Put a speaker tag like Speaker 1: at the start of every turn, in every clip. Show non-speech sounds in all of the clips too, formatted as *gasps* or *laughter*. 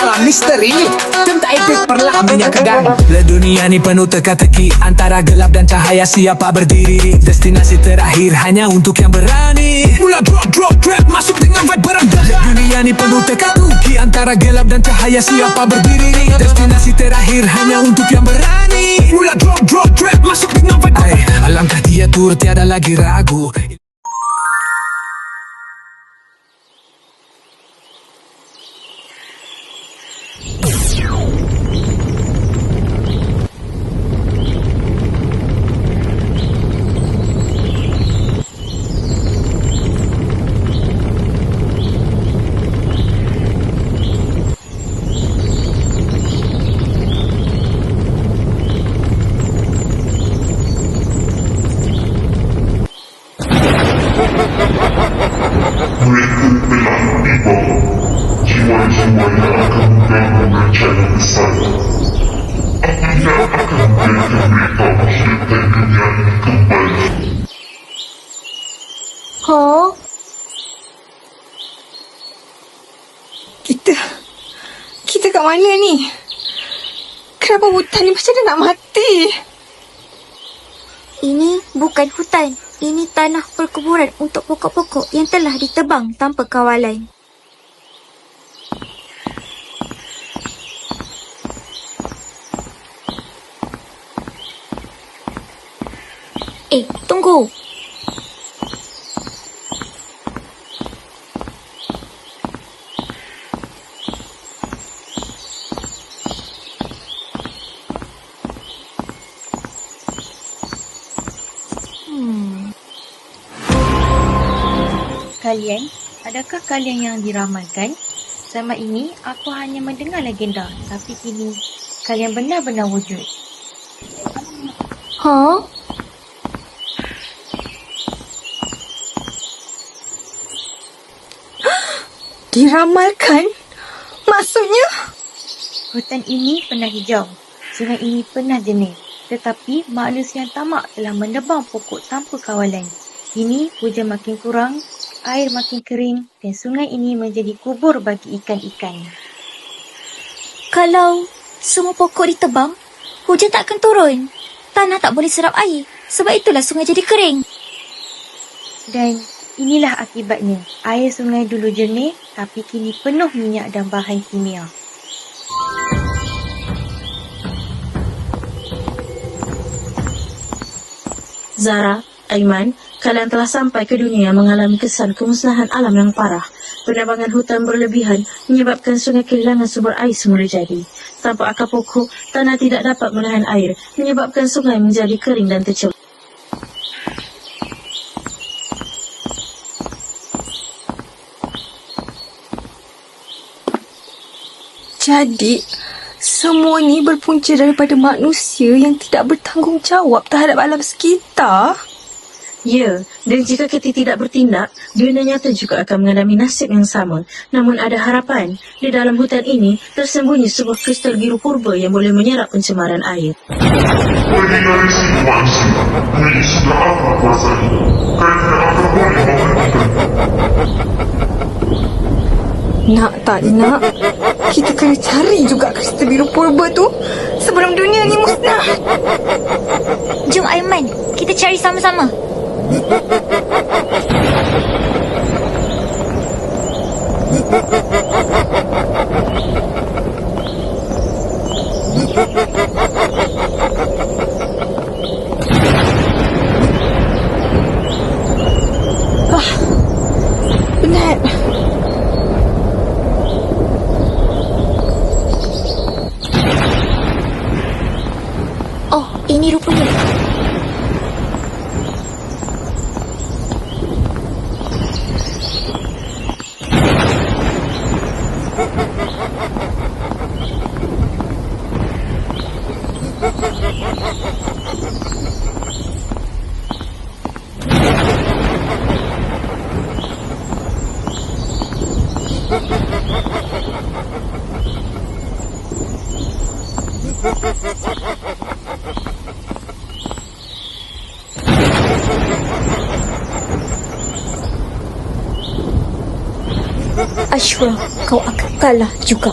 Speaker 1: suara misteri. Tentang efek perlahan menyakakan
Speaker 2: Le dunia ni penuh teka-teki Antara gelap dan cahaya siapa berdiri. Destinasi terakhir hanya untuk yang berani.
Speaker 1: Mula drop drop trap Masuk dengan vibe berantakan
Speaker 2: Dunia ni penuh teka-teki Antara gelap dan cahaya siapa berdiri. Destinasi terakhir hanya untuk yang berani.
Speaker 1: Mula drop drop trap Masuk dengan vibe
Speaker 2: Ay, Alangkah dia tur tiada lagi ragu
Speaker 3: Ha?
Speaker 4: Kita Kita kat mana ni? Kenapa hutan ni macam dia nak mati?
Speaker 3: Ini bukan hutan. Ini tanah perkuburan untuk pokok-pokok yang telah ditebang tanpa kawalan. Eh, tunggu.
Speaker 5: Kalian, adakah kalian yang diramalkan? Selama ini, aku hanya mendengar legenda, tapi kini kalian benar-benar wujud.
Speaker 3: Ha? *gasps*
Speaker 4: Diramalkan? Maksudnya?
Speaker 5: Hutan ini pernah hijau, sungai ini pernah jernih. Tetapi manusia yang tamak telah menebang pokok tanpa kawalan. Kini hujan makin kurang, air makin kering dan sungai ini menjadi kubur bagi ikan-ikan.
Speaker 3: Kalau semua pokok ditebang, hujan tak akan turun. Tanah tak boleh serap air. Sebab itulah sungai jadi kering.
Speaker 5: Dan inilah akibatnya. Air sungai dulu jernih tapi kini penuh minyak dan bahan kimia.
Speaker 6: Zara, Aiman, kalian telah sampai ke dunia mengalami kesan kemusnahan alam yang parah. Penebangan hutan berlebihan menyebabkan sungai kehilangan sumber air semula jadi. Tanpa akar pokok, tanah tidak dapat menahan air, menyebabkan sungai menjadi kering dan tercemar.
Speaker 4: Jadi, semua ni berpunca daripada manusia yang tidak bertanggungjawab terhadap alam sekitar.
Speaker 6: Ya, dan jika kita tidak bertindak, dunia nyata juga akan mengalami nasib yang sama. Namun ada harapan. Di dalam hutan ini, tersembunyi sebuah kristal biru purba yang boleh menyerap pencemaran air.
Speaker 7: Pergi dari sini manusia. Ini sudah aku kuasai. Kau tidak akan boleh menghentikan.
Speaker 4: Nak tak nak? Kita kena cari juga kristal biru purba tu sebelum dunia ni musnah.
Speaker 3: Jom Aiman, kita cari sama-sama.
Speaker 4: Penat.
Speaker 3: Ashura, kau akan kalah juga.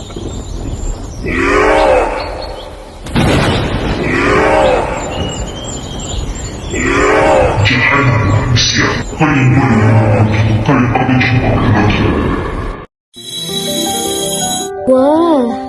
Speaker 3: Wah,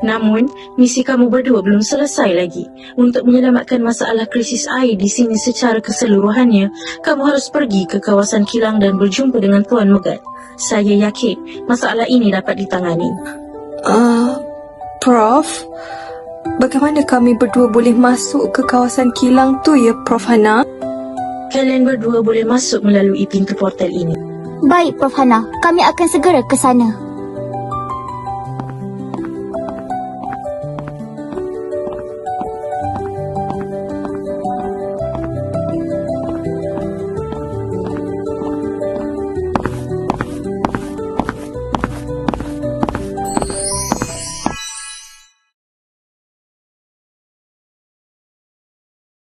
Speaker 6: Namun, misi kamu berdua belum selesai lagi. Untuk menyelamatkan masalah krisis air di sini secara keseluruhannya, kamu harus pergi ke kawasan kilang dan berjumpa dengan Tuan Megat. Saya yakin masalah ini dapat ditangani.
Speaker 4: Uh, Prof, bagaimana kami berdua boleh masuk ke kawasan kilang tu ya, Prof Hana?
Speaker 6: Kalian berdua boleh masuk melalui pintu portal ini.
Speaker 3: baik Prof Hana. Kami akan segera ke sana.